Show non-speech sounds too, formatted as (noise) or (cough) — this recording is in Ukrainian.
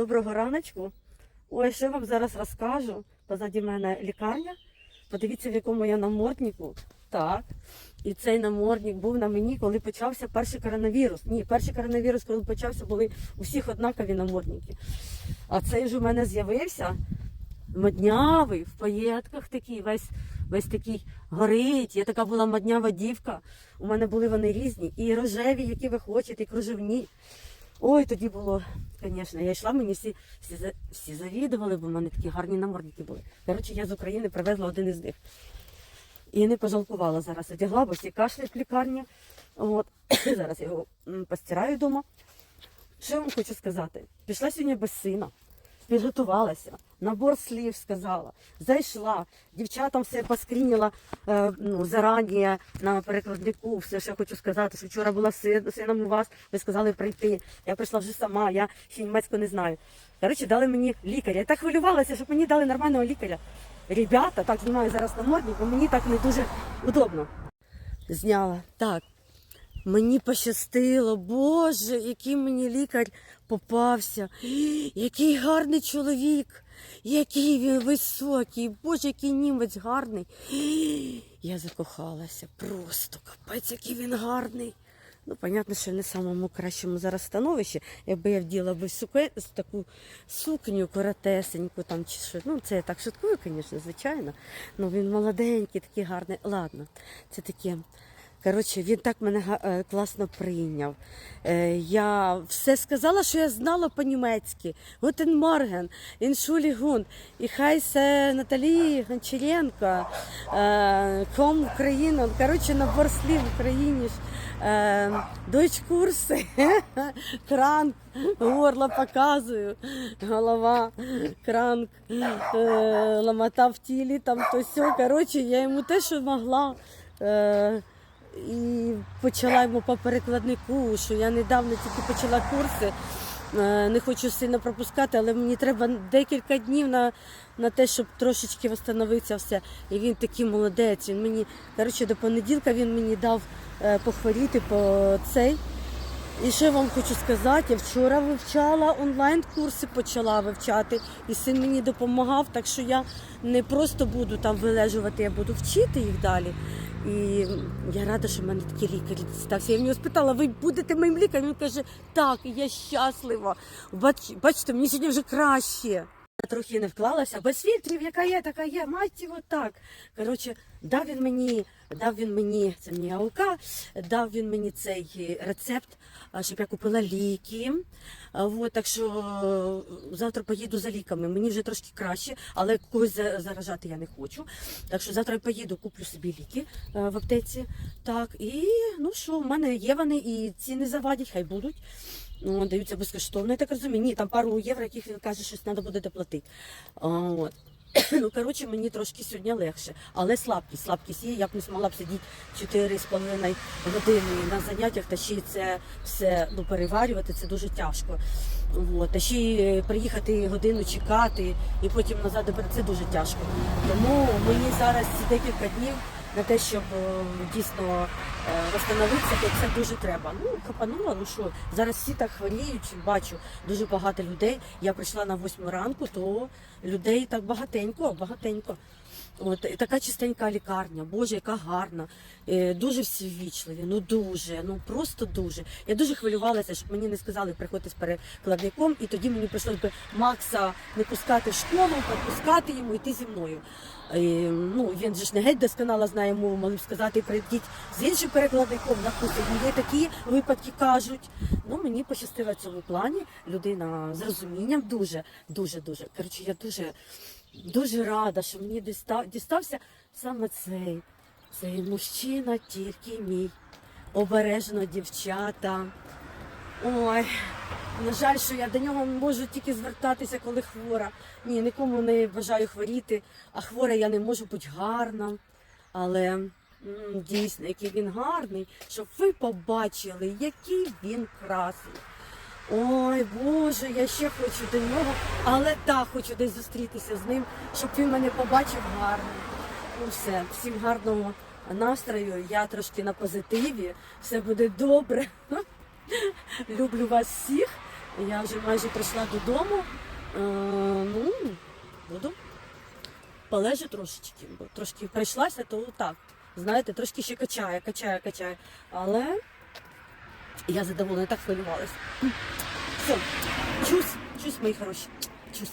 Доброго раночку. Ой, що вам зараз розкажу. Позаді мене лікарня. Подивіться, в якому я наморднику. Так. І цей намордник був на мені, коли почався перший коронавірус. Ні, перший коронавірус, коли почався, були у всіх однакові намордники. А цей ж у мене з'явився моднявий, в паєтках такий, весь, весь такий горить. Я така була моднява дівка. У мене були вони різні. І рожеві, які ви хочете, і кружевні. Ой, тоді було, звісно, я йшла, мені всі, всі, всі завідували, бо в мене такі гарні намордники були. Коротше, я з України привезла один із них. І не пожалкувала зараз. Одягла, бо всі кашлять в лікарні. От. (clears throat) Зараз я його постираю вдома. Що я вам хочу сказати? Пішла сьогодні без сина, підготувалася, набор слів сказала, зайшла, дівчатам все поскрініла е, ну, зарані на перекладнику. Все, що я хочу сказати, що вчора була син- сином у вас, ви сказали прийти. Я прийшла вже сама, я ще німецьку не знаю. Коротше, дали мені лікаря. Я так хвилювалася, щоб мені дали нормального лікаря. Ребята, так знімаю зараз намордник, бо мені так не дуже удобно. Зняла. Так. Мені пощастило, Боже, який мені лікар попався. Який гарний чоловік, який він високий, Боже, який німець гарний. Я закохалася, просто капець, який він гарний. Ну, понятно, що не в самому кращому зараз становищі. Якби я вділа би суке, таку сукню коротесеньку там чи що. Ну, це я так шуткую, звісно, звичайно. Ну він молоденький, такий гарний. Ладно, це таке. Коротше, він так мене е, класно прийняв. Е, Я все сказала, що я знала по-німецьки. Гутен Морген, Іншулігун, і хай се Наталі Гончаренко, е, Ком Україна. Коротше, набор слів Україні ж. Е, Дойч курси, (laughs) кранк, горло показую, голова, кранк, ламота в тілі, там то все. Коротше, я йому те, що могла. І почала йому по перекладнику, що я недавно тільки почала курси. Е, Не хочу сильно пропускати, але мені треба декілька днів на, на те, щоб трошечки встановитися все. І він такий молодець. Він мені, коротше, до понеділка він мені дав е, похворіти по цей. І що я вам хочу сказати, я вчора вивчала онлайн-курси, почала вивчати, і син мені допомагав, так що я не просто буду там вилежувати, я буду вчити їх далі. І я рада, що в мене такий лікар дістався. Я в нього спитала, ви будете моїм лікарем? Він каже, так, я щаслива. Бач, бачите, мені сьогодні вже краще. Трохи не вклалася, без фільтрів, яка є, така є, мать його так. Коротше, дав він мені, дав він мені, це мені АОК, дав він мені цей рецепт, щоб я купила ліки. А, Вот, так що е, завтра поїду за ліками. Мені вже трошки краще, але когось заражати я не хочу. Так що завтра я поїду, куплю собі ліки е, в аптеці. Так, і ну що, в мене є вони і ці не завадять, хай будуть. Ну, даються безкоштовно, я так розумію. Ні, там пару євро, яких він каже, щось треба буде доплатити. От. (coughs) Ну, коротше, мені трошки сьогодні легше, але слабкість, слабкість є. Я б не змогла б сидіти 4,5 години на заняттях, та ще це все ну, переварювати, це дуже тяжко. От. Та ще й приїхати годину чекати і потім назад добре, це дуже тяжко. Тому мені зараз ці декілька днів на те, щоб е, дійсно е, встановитися, то це дуже треба. Ну, капанула, ну що, зараз всі так хворіють, бачу дуже багато людей. Я прийшла на восьму ранку, то людей так багатенько, багатенько. От така чистенька лікарня, боже, яка гарна, е, дуже всі ввічливі, ну дуже, ну просто дуже. Я дуже хвилювалася, щоб мені не сказали приходити з перекладником, і тоді мені прийшлось би Макса не пускати в школу, підпускати йому, йти зі мною. Е, ну, він же ж не геть досконало знає мову, могли б сказати, прийдіть з іншим перекладником на курси. Ну, Є такі випадки кажуть. Ну, мені пощастило в цьому плані. Людина з розумінням дуже, дуже, дуже. Коротше, я дуже, дуже рада, що мені дістав, дістався саме цей, цей мужчина, тільки мій. Обережно, дівчата. Ой, на жаль, що я до нього можу тільки звертатися, коли хвора. Ні, нікому не бажаю хворіти, а хвора я не можу бути гарна. Але дійсно, який він гарний, щоб ви побачили, який він красний. Ой, Боже, я ще хочу до нього, але так хочу десь зустрітися з ним, щоб він мене побачив гарним. Ну все, всім гарного настрою. Я трошки на позитиві, все буде добре. (laughs) Люблю вас всіх. Я вже майже прийшла додому. Е, ну, буду полежу трошечки, бо трошки прийшлася, то так. Знаєте, трошки ще качає, качає, качає. Але я задоволена, так хвилювалася. Все, чусь, чусь, мої хороші. Чусь.